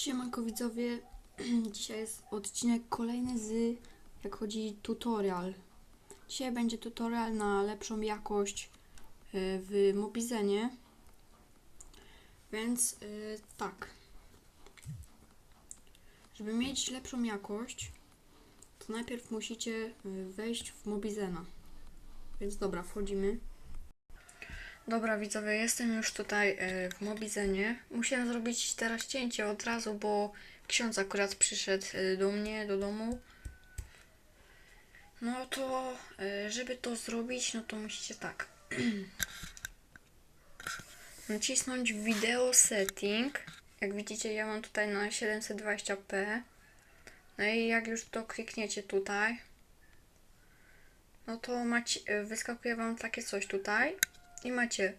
Siemanko widzowie, dzisiaj jest odcinek kolejny z, jak chodzi tutorial. Dzisiaj będzie tutorial na lepszą jakość y, w Mobizenie. Więc y, tak. Żeby mieć lepszą jakość, to najpierw musicie y, wejść w Mobizena. Więc dobra, wchodzimy. Dobra widzowie, jestem już tutaj e, w Mobizenie. Musiałem zrobić teraz cięcie od razu, bo ksiądz akurat przyszedł e, do mnie, do domu. No to, e, żeby to zrobić, no to musicie tak. Nacisnąć video setting. Jak widzicie, ja mam tutaj na 720p. No i jak już to klikniecie tutaj, no to macie, wyskakuje wam takie coś tutaj i macie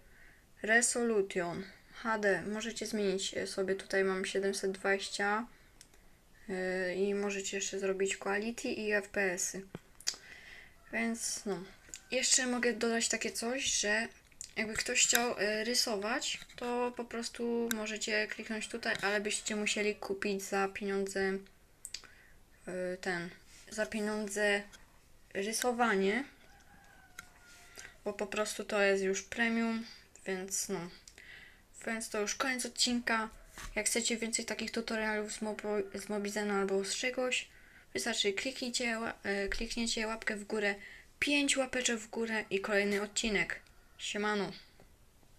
Resolution HD. Możecie zmienić e, sobie, tutaj mam 720 yy, i możecie jeszcze zrobić Quality i FPS-y. Więc no. Jeszcze mogę dodać takie coś, że jakby ktoś chciał e, rysować, to po prostu możecie kliknąć tutaj, ale byście musieli kupić za pieniądze e, ten, za pieniądze rysowanie bo po prostu to jest już premium, więc no. Więc to już koniec odcinka. Jak chcecie więcej takich tutorialów z, z Mobizena albo z czegoś, wystarczy kliknijcie, e, klikniecie łapkę w górę, 5 łapeczek w górę i kolejny odcinek. Siemano.